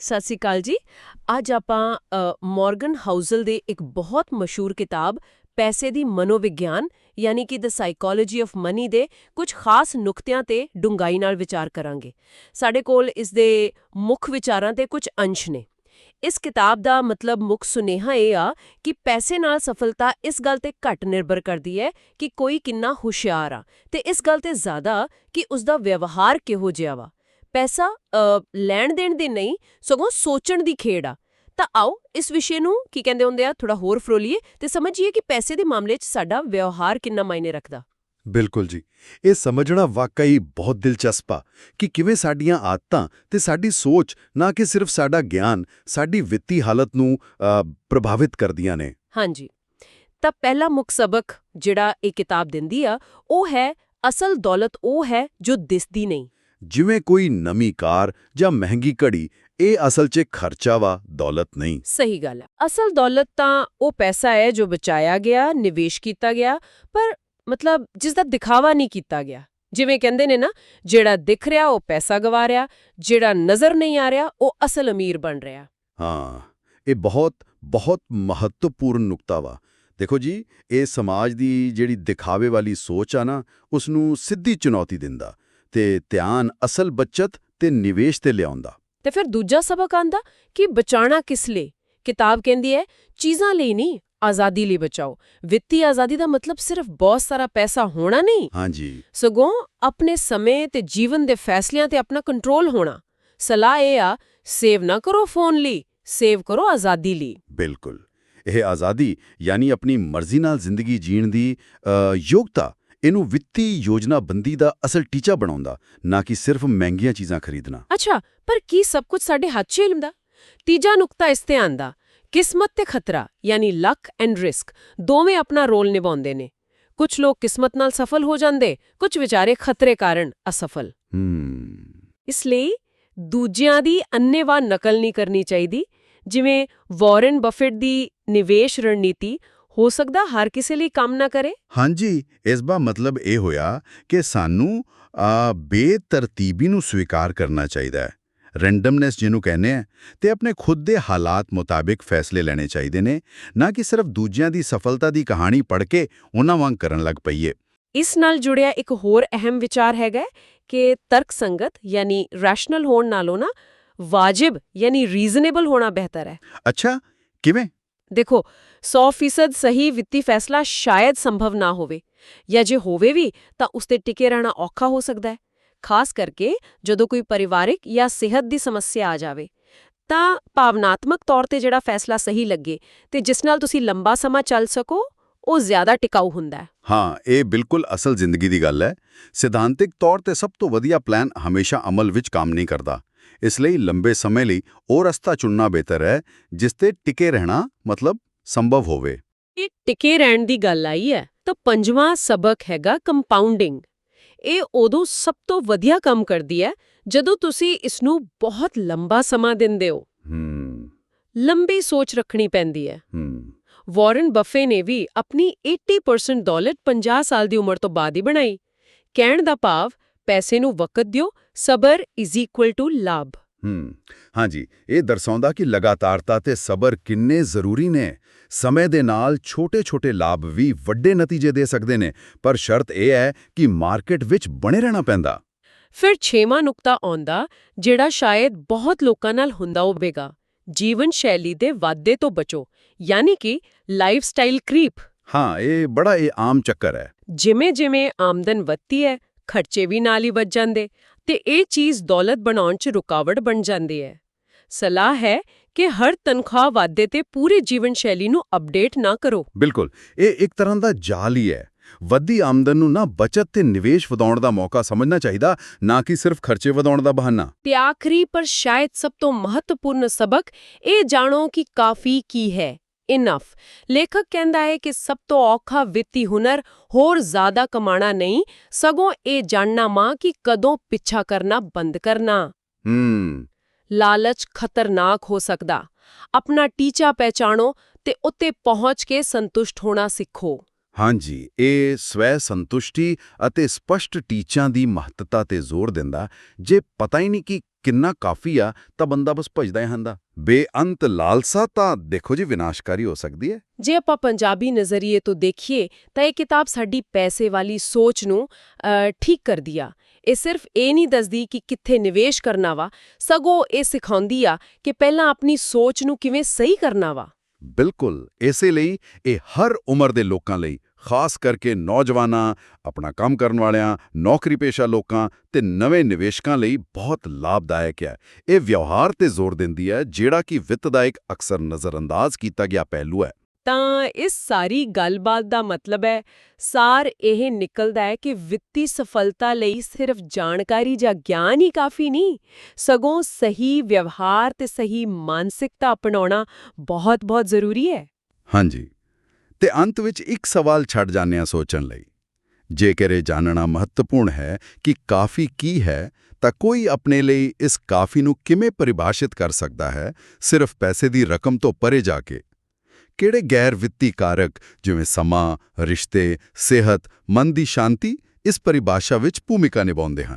ਸਤਿ ਸ਼੍ਰੀ ਅਕਾਲ ਜੀ। ਅੱਜ ਆਪਾਂ ਅ, ਮਾਰਗਨ ਹਾਊਸਲ ਦੇ ਇੱਕ ਬਹੁਤ ਮਸ਼ਹੂਰ ਕਿਤਾਬ ਪੈਸੇ ਦੀ ਮਨੋਵਿਗਿਆਨ ਯਾਨੀ ਕਿ ਦ ਸਾਈਕੋਲੋਜੀ ਆਫ ਮਨੀ ਦੇ ਕੁਝ ਖਾਸ ਨੁਕਤਿਆਂ ਤੇ ਡੂੰਘਾਈ ਨਾਲ ਵਿਚਾਰ ਕਰਾਂਗੇ। ਸਾਡੇ ਕੋਲ ਇਸ ਦੇ ਮੁੱਖ ਵਿਚਾਰਾਂ ਤੇ ਕੁਝ ਅੰਸ਼ ਨੇ। ਇਸ ਕਿਤਾਬ ਦਾ ਮਤਲਬ ਮੁੱਖ ਸੁਨੇਹਾ ਇਹ ਆ ਕਿ ਪੈਸੇ ਨਾਲ ਸਫਲਤਾ ਇਸ ਗੱਲ ਤੇ ਘੱਟ ਨਿਰਭਰ ਕਰਦੀ ਹੈ ਕਿ ਕੋਈ ਕਿੰਨਾ ਹੁਸ਼ਿਆਰ ਆ ਤੇ ਇਸ ਗੱਲ ਤੇ ਜ਼ਿਆਦਾ ਕਿ ਉਸ ਦਾ ਵਿਵਹਾਰ ਕਿਹੋ ਜਿਹਾ ਵਾ। ਪੈਸਾ ਲੈਣ ਦੇਣ ਦੀ ਨਹੀਂ ਸਗੋਂ ਸੋਚਣ ਦੀ ਖੇਡ ਆ। ਤਾਂ ਆਓ ਇਸ ਵਿਸ਼ੇ ਨੂੰ ਕੀ ਕਹਿੰਦੇ ਹੁੰਦੇ ਆ ਥੋੜਾ ਹੋਰ ਫਰੋਲੀਏ ਤੇ ਸਮਝੀਏ ਕਿ ਪੈਸੇ ਦੇ ਮਾਮਲੇ 'ਚ ਸਾਡਾ ਵਿਵਹਾਰ ਕਿੰਨਾ ਮਾਇਨੇ ਰੱਖਦਾ। ਬਿਲਕੁਲ ਜੀ। ਇਹ ਸਮਝਣਾ ਵਾਕਈ ਬਹੁਤ ਦਿਲਚਸਪ ਆ ਕਿ ਕਿਵੇਂ ਸਾਡੀਆਂ ਆਦਤਾਂ ਤੇ ਸਾਡੀ ਸੋਚ ਨਾ ਕਿ ਸਿਰਫ ਸਾਡਾ ਗਿਆਨ ਸਾਡੀ ਵਿੱਤੀ ਹਾਲਤ ਨੂੰ ਪ੍ਰਭਾਵਿਤ ਕਰਦੀਆਂ ਨੇ। ਹਾਂਜੀ। ਤਾਂ ਪਹਿਲਾ ਮੁੱਖ ਸਬਕ ਜਿਹੜਾ ਇਹ ਕਿਤਾਬ ਦਿੰਦੀ ਆ ਉਹ ਹੈ ਅਸਲ ਦੌਲਤ ਉਹ ਹੈ ਜੋ ਦਿਸਦੀ ਨਹੀਂ। ਜਿਵੇਂ ਕੋਈ ਨਵੀਂ ਕਾਰ ਜਾਂ ਮਹਿੰਗੀ ਘੜੀ ਇਹ ਅਸਲ 'ਚ ਖਰਚਾ ਵਾ ਦੌਲਤ ਨਹੀਂ। ਸਹੀ ਗੱਲ ਹੈ ਅਸਲ ਦੌਲਤ ਤਾਂ ਉਹ ਪੈਸਾ ਹੈ ਜੋ ਬਚਾਇਆ ਗਿਆ ਨਿਵੇਸ਼ ਕੀਤਾ ਗਿਆ ਪਰ ਮਤਲਬ ਜਿਸ ਦਾ ਦਿਖਾਵਾ ਨਹੀਂ ਕੀਤਾ ਗਿਆ। ਜਿਵੇਂ ਕਹਿੰਦੇ ਨੇ ਨਾ ਜਿਹੜਾ ਦਿਖ ਰਿਹਾ ਉਹ ਪੈਸਾ ਗਵਾ ਰਿਹਾ ਜਿਹੜਾ ਨਜ਼ਰ ਨਹੀਂ ਆ ਰਿਹਾ ਉਹ ਅਸਲ ਅਮੀਰ ਬਣ ਰਿਹਾ। ਹਾਂ ਇਹ ਬਹੁਤ ਬਹੁਤ ਮਹੱਤਵਪੂਰਨ ਨੁਕਤਾ ਵਾ। ਦੇਖੋ ਜੀ ਇਹ ਸਮਾਜ ਦੀ ਜਿਹੜੀ ਦਿਖਾਵੇ ਵਾਲੀ ਸੋਚ ਆ ਨਾ ਉਸ ਨੂੰ ਸਿੱਧੀ ਚੁਣੌਤੀ ਦਿੰਦਾ। ਤੇ ਧਿਆਨ ਅਸਲ ਬੱਚਤ ਤੇ ਨਿਵੇਸ਼ ਤੇ ਲਿਆਉਂਦਾ। ਤੇ ਫਿਰ ਦੂਜਾ ਸਬਕ ਆਂਦਾ ਕਿ ਬਚਾਣਾ ਕਿਸ ਲਈ? ਕਿਤਾਬ ਕਹਿੰਦੀ ਹੈ ਚੀਜ਼ਾਂ ਲਈ ਨਹੀਂ ਆਜ਼ਾਦੀ ਲਈ ਬਚਾਓ। ਵਿੱਤੀ ਆਜ਼ਾਦੀ ਦਾ ਮਤਲਬ ਸਿਰਫ ਬਹੁਤ ਸਾਰਾ ਪੈਸਾ ਹੋਣਾ ਨਹੀਂ। ਹਾਂਜੀ। ਸਗੋਂ ਆਪਣੇ ਸਮੇਂ ਤੇ ਜੀਵਨ ਦੇ ਫੈਸਲਿਆਂ ਤੇ ਆਪਣਾ ਕੰਟਰੋਲ ਹੋਣਾ। ਸਲਾਹ ਇਹ ਆ ਸੇਵ ਨਾ ਕਰੋ ਫੋਨ ਲਈ ਸੇਵ ਕਰੋ ਆਜ਼ਾਦੀ ਲਈ। ਬਿਲਕੁਲ। ਇਹ ਆਜ਼ਾਦੀ ਯਾਨੀ ਆਪਣੀ ਮਰਜ਼ੀ ਨਾਲ ਜ਼ਿੰਦਗੀ ਜੀਣ ਦੀ ਯੋਗਤਾ ਇਹਨੂੰ ਵਿੱਤੀ ਯੋਜਨਾਬੰਦੀ ਦਾ ਅਸਲ ਟੀਚਾ ਬਣਾਉਂਦਾ ਨਾ ਕਿ ਸਿਰਫ ਮਹਿੰਗੀਆਂ ਚੀਜ਼ਾਂ ਖਰੀਦਣਾ। ਅੱਛਾ ਪਰ ਕੀ ਸਭ ਕੁਝ ਸਾਡੇ ਹੱਥ 'ਚ ਇਲਮ ਦਾ ਤੀਜਾ ਨੁਕਤਾ ਇਸ ਤੇ ਆਂਦਾ ਕਿਸਮਤ ਤੇ ਖਤਰਾ ਯਾਨੀ ਲੱਕ ਐਂਡ ਰਿਸਕ ਦੋਵੇਂ ਆਪਣਾ ਰੋਲ ਨਿਭਾਉਂਦੇ ਨੇ। ਕੁਝ ਲੋਕ ਕਿਸਮਤ ਨਾਲ ਸਫਲ ਹੋ ਜਾਂਦੇ ਕੁਝ ਵਿਚਾਰੇ ਖਤਰੇ ਕਾਰਨ ਅਸਫਲ। ਇਸ ਲਈ ਦੂਜਿਆਂ ਦੀ ਅੰਨੇਵਾਹ ਨਕਲ ਨਹੀਂ ਕਰਨੀ ਚਾਹੀਦੀ ਜਿਵੇਂ ਵਾਰਨ ਬਫੇਟ ਦੀ ਨਿਵੇਸ਼ ਰਣਨੀਤੀ ਹੋ ਸਕਦਾ ਹਰ ਕਿਸੇ ਲਈ ਕੰਮ ਨਾ ਕਰੇ? ਹਾਂਜੀ ਇਸ ਦਾ ਮਤਲਬ ਇਹ ਹੋਇਆ ਕਿ ਸਾਨੂੰ ਬੇਤਰਤੀਬੀ ਨੂੰ ਸਵੀਕਾਰ ਕਰਨਾ ਚਾਹੀਦਾ ਹੈ ਰੈਂਡਮਨੈਸ ਜਿਹਨੂੰ ਕਹਿੰਦੇ ਆ ਤੇ ਆਪਣੇ ਖੁਦ ਦੇ ਹਾਲਾਤ ਮੁਤਾਬਿਕ ਫੈਸਲੇ ਲੈਣੇ ਚਾਹੀਦੇ ਨੇ ਨਾ ਕਿ ਸਿਰਫ ਦੂਜਿਆਂ ਦੀ ਸਫਲਤਾ ਦੀ ਕਹਾਣੀ ਪੜ੍ਹ ਕੇ ਉਹਨਾਂ ਵਾਂਗ ਕਰਨ ਲੱਗ ਪਈਏ। ਇਸ ਨਾਲ ਜੁੜਿਆ ਇੱਕ ਹੋਰ ਅਹਿਮ ਵਿਚਾਰ ਹੈਗਾ ਕਿ ਤਰਕ ਸੰਗਤ ਯਾਨੀ ਰੈਸ਼ਨਲ ਹੋਣ ਨਾਲੋਂ ਨਾ ਵਾਜਿਬ ਯਾਨੀ ਰੀਜ਼ਨੇਬਲ ਹੋਣਾ ਬਿਹਤਰ ਹੈ। ਅੱਛਾ ਕਿਵੇਂ? ਦੇਖੋ 100% ਸਹੀ ਵਿੱਤੀ ਫੈਸਲਾ ਸ਼ਾਇਦ ਸੰਭਵ ਨਾ ਹੋਵੇ। ਜਾਂ ਜੇ ਹੋਵੇ ਵੀ, ਤਾਂ ਉਸ ਤੇ ਟਿਕੇ ਰਹਿਣਾ ਔਖਾ ਹੋ ਸਕਦਾ ਹੈ। ਖਾਸ ਕਰਕੇ ਜਦੋਂ ਕੋਈ ਪਰਿਵਾਰਿਕ ਜਾਂ ਸਿਹਤ ਦੀ ਸਮੱਸਿਆ ਆ ਜਾਵੇ। ਤਾਂ ਭਾਵਨਾਤਮਕ ਤੌਰ ਤੇ ਜਿਹੜਾ ਫੈਸਲਾ ਸਹੀ ਲੱਗੇ ਤੇ ਜਿਸ ਨਾਲ ਤੁਸੀਂ ਲੰਬਾ ਸਮਾਂ ਚੱਲ ਸਕੋ, ਉਹ ਜ਼ਿਆਦਾ ਟਿਕਾਊ ਹੁੰਦਾ ਹੈ। ਹਾਂ, ਇਹ ਬਿਲਕੁਲ ਅਸਲ ਜ਼ਿੰਦਗੀ ਦੀ ਗੱਲ ਹੈ। ਸਿਧਾਂਤਿਕ ਤੌਰ ਤੇ ਸਭ ਤੋਂ ਵਧੀਆ ਪਲਾਨ ਹਮੇਸ਼ਾ ਅਮਲ ਵਿੱਚ ਕੰਮ ਨਹੀਂ ਕਰਦਾ। ਇਸ ਲਈ ਲੰਬੇ ਸਮੇਂ ਲਈ ਉਹ ਰਸਤਾ ਚੁਣਨਾ ਬਿਹਤਰ ਹੈ ਜਿਸ ਤੇ ਟਿਕੇ ਰਹਿਣਾ ਮਤਲਬ ਸੰਭਵ ਹੋਵੇ। ਇਹ ਟਿਕੇ ਰਹਿਣ ਦੀ ਗੱਲ ਆਈ ਹੈ ਤਾਂ ਪੰਜਵਾਂ ਸਬਕ ਹੈਗਾ ਕੰਪਾਊਂਡਿੰਗ ਇਹ ਉਦੋਂ ਸਭ ਤੋਂ ਵਧੀਆ ਕੰਮ ਕਰਦੀ ਹੈ ਜਦੋਂ ਤੁਸੀਂ ਇਸ ਨੂੰ ਬਹੁਤ ਲੰਬਾ ਸਮਾਂ ਦਿੰਦੇ ਹੋ। ਲੰਬੀ ਸੋਚ ਰੱਖਣੀ ਪੈਂਦੀ ਹੈ। ਹੂੰ। ਵਾਰਨ ਬੱਫੇ ਨੇ ਵੀ ਆਪਣੀ 80% ਦੌਲਤ 50 ਸਾਲ ਦੀ ਉਮਰ ਤੋਂ ਬਾਅਦ ਹੀ ਬਣਾਈ। ਕਹਿਣ ਦਾ ਭਾਵ ਪੈਸੇ ਨੂੰ ਵਕਤ ਦਿਓ ਸਬਰ ਇਜ਼ ਇਕੁਅਲ ਟੂ ਲਾਭ। ਹੂੰ ਹਾਂਜੀ ਇਹ ਦਰਸਾਉਂਦਾ ਕਿ ਲਗਾਤਾਰਤਾ ਤੇ ਸਬਰ ਕਿੰਨੇ ਜ਼ਰੂਰੀ ਨੇ। ਸਮੇਂ ਦੇ ਨਾਲ ਛੋਟੇ-ਛੋਟੇ ਲਾਭ ਵੀ ਵੱਡੇ ਨਤੀਜੇ ਦੇ ਸਕਦੇ ਨੇ ਪਰ ਸ਼ਰਤ ਇਹ ਹੈ ਕਿ ਮਾਰਕੀਟ ਵਿੱਚ ਬਣੇ ਰਹਿਣਾ ਪੈਂਦਾ। ਫਿਰ ਛੇਵਾਂ ਨੁਕਤਾ ਆਉਂਦਾ ਜਿਹੜਾ ਸ਼ਾਇਦ ਬਹੁਤ ਲੋਕਾਂ ਨਾਲ ਹੁੰਦਾ ਹੋਵੇਗਾ। ਜੀਵਨ ਸ਼ੈਲੀ ਦੇ ਵਾਧੇ ਤੋਂ ਬਚੋ ਯਾਨੀ ਕਿ ਲਾਈਫ ਸਟਾਈਲ ਕ੍ਰੀਪ ਹਾਂ ਇਹ ਬੜਾ ਇਹ ਆਮ ਚੱਕਰ ਹੈ। ਜਿਵੇਂ-ਜਿਵੇਂ ਆਮਦਨ ਵੱਧਦੀ ਹੈ ਖਰਚੇ ਵੀ ਨਾਲ ਹੀ ਵੱਧ ਜਾਂਦੇ ਤੇ ਇਹ ਚੀਜ਼ ਦੌਲਤ ਬਣਾਉਣ 'ਚ ਰੁਕਾਵਟ ਬਣ ਜਾਂਦੀ ਹੈ। ਸਲਾਹ ਹੈ ਕਿ ਹਰ ਤਨਖਾਹ ਵਾਧੇ ਤੇ ਪੂਰੇ ਜੀਵਨ ਸ਼ੈਲੀ ਨੂੰ ਅਪਡੇਟ ਨਾ ਕਰੋ। ਬਿਲਕੁਲ ਇਹ ਇੱਕ ਤਰ੍ਹਾਂ ਦਾ ਜਾਲ ਹੀ ਹੈ। ਵੱਧੀ ਆਮਦਨ ਨੂੰ ਨਾ ਬਚਤ ਤੇ ਨਿਵੇਸ਼ ਵਧਾਉਣ ਦਾ ਮੌਕਾ ਸਮਝਣਾ ਚਾਹੀਦਾ ਨਾ ਕਿ ਸਿਰਫ ਖਰਚੇ ਵਧਾਉਣ ਦਾ ਬਹਾਨਾ। ਤੇ ਆਖਰੀ ਪਰ ਸ਼ਾਇਦ ਸਭ ਤੋਂ ਮਹੱਤਵਪੂਰਨ ਸਬਕ ਇਹ ਜਾਣੋ ਕਿ ਕਾਫੀ ਕੀ ਹੈ। ਇਨਫ ਲੇਖਕ ਕਹਿੰਦਾ ਹੈ ਕਿ ਸਭ ਤੋਂ ਔਖਾ ਵਿੱਤੀ ਹੁਨਰ ਹੋਰ ਜ਼ਿਆਦਾ ਕਮਾਣਾ ਨਹੀਂ ਸਗੋਂ ਇਹ ਜਾਣਨਾ ਮਾਂ ਕਿ ਕਦੋਂ ਪਿੱਛਾ ਕਰਨਾ ਬੰਦ ਕਰਨਾ। ਹੂੰ। ਲਾਲਚ ਖਤਰਨਾਕ ਹੋ ਸਕਦਾ। ਆਪਣਾ ਟੀਚਾ ਪਹਿਚਾਣੋ ਤੇ ਉੱਤੇ ਪਹੁੰਚ ਕੇ ਸੰਤੁਸ਼ਟ ਹੋਣਾ ਸਿੱਖੋ। ਹਾਂਜੀ ਇਹ ਸਵੈ ਸੰਤੁਸ਼ਟੀ ਅਤੇ ਸਪਸ਼ਟ ਟੀਚਿਆਂ ਦੀ ਮਹੱਤਤਾ ਤੇ ਜ਼ੋਰ ਦਿੰਦਾ ਜੇ ਪਤਾ ਹੀ ਨਹੀਂ ਕਿ ਕਿੰਨਾ ਕਾਫੀ ਆ ਤਾਂ ਬੰਦਾ ਬਸ ਭਜਦਾ ਹੀ ਹੰਦਾ ਬੇਅੰਤ ਲਾਲਸਾ ਤਾਂ ਦੇਖੋ ਜੀ ਵਿਨਾਸ਼ਕਾਰੀ ਹੋ ਸਕਦੀ ਹੈ। ਜੇ ਆਪਾਂ ਪੰਜਾਬੀ ਨਜ਼ਰੀਏ ਤੋਂ ਦੇਖੀਏ ਤਾਂ ਇਹ ਕਿਤਾਬ ਸਾਡੀ ਪੈਸੇ ਵਾਲੀ ਸੋਚ ਨੂੰ ਠੀਕ ਕਰਦੀ ਆ। ਇਹ ਸਿਰਫ ਇਹ ਨਹੀਂ ਦੱਸਦੀ ਕਿ ਕਿੱਥੇ ਨਿਵੇਸ਼ ਕਰਨਾ ਵਾ ਸਗੋਂ ਇਹ ਸਿਖਾਉਂਦੀ ਆ ਕਿ ਪਹਿਲਾਂ ਆਪਣੀ ਸੋਚ ਨੂੰ ਕਿਵੇਂ ਸਹੀ ਕਰਨਾ ਵਾ। ਬਿਲਕੁਲ ਇਸੇ ਲਈ ਇਹ ਹਰ ਉਮਰ ਦੇ ਲੋਕਾਂ ਲਈ ਖਾਸ ਕਰਕੇ ਨੌਜਵਾਨਾਂ ਆਪਣਾ ਕੰਮ ਕਰਨ ਵਾਲਿਆਂ ਨੌਕਰੀ ਪੇਸ਼ਾ ਲੋਕਾਂ ਤੇ ਨਵੇਂ ਨਿਵੇਸ਼ਕਾਂ ਲਈ ਬਹੁਤ ਲਾਭਦਾਇਕ ਹੈ। ਇਹ ਵਿਵਹਾਰ ਤੇ ਜ਼ੋਰ ਦਿੰਦੀ ਹੈ ਜਿਹੜਾ ਕਿ ਵਿੱਤ ਦਾ ਇੱਕ ਅਕਸਰ ਨਜ਼ਰਅੰਦਾਜ਼ ਕੀਤਾ ਗਿਆ ਪਹਿਲੂ ਹੈ। ਤਾਂ ਇਸ ਸਾਰੀ ਗੱਲਬਾਤ ਦਾ ਮਤਲਬ ਹੈ ਸਾਰ ਇਹ ਨਿਕਲਦਾ ਹੈ ਕਿ ਵਿੱਤੀ ਸਫਲਤਾ ਲਈ ਸਿਰਫ ਜਾਣਕਾਰੀ ਜਾਂ ਗਿਆਨ ਹੀ ਕਾਫੀ ਨਹੀਂ ਸਗੋਂ ਸਹੀ ਵਿਵਹਾਰ ਤੇ ਸਹੀ ਮਾਨਸਿਕਤਾ ਅਪਣਾਉਣਾ ਬਹੁਤ-ਬਹੁਤ ਜ਼ਰੂਰੀ ਹੈ। ਹਾਂਜੀ। ਤੇ ਅੰਤ ਵਿੱਚ ਇੱਕ ਸਵਾਲ ਛੱਡ ਜਾਂਦੇ ਹਾਂ ਸੋਚਣ ਲਈ। ਜੇਕਰ ਇਹ ਜਾਣਨਾ ਮਹੱਤਵਪੂਰਨ ਹੈ ਕਿ ਕਾਫੀ ਕੀ ਹੈ, ਤਾਂ ਕੋਈ ਆਪਣੇ ਲਈ ਇਸ ਕਾਫੀ ਨੂੰ ਕਿਵੇਂ ਪਰਿਭਾਸ਼ਿਤ ਕਰ ਸਕਦਾ ਹੈ, ਸਿਰਫ ਪੈਸੇ ਦੀ ਰਕਮ ਤੋਂ ਪਰੇ ਜਾ ਕੇ? ਕਿਹੜੇ ਗੈਰ ਵਿੱਤੀ ਕਾਰਕ, ਜਿਵੇਂ ਸਮਾਂ, ਰਿਸ਼ਤੇ, ਸਿਹਤ, ਮਨ ਦੀ ਸ਼ਾਂਤੀ, ਇਸ ਪਰਿਭਾਸ਼ਾ ਵਿੱਚ ਭੂਮਿਕਾ ਨਿਭਾਉਂਦੇ ਹਨ?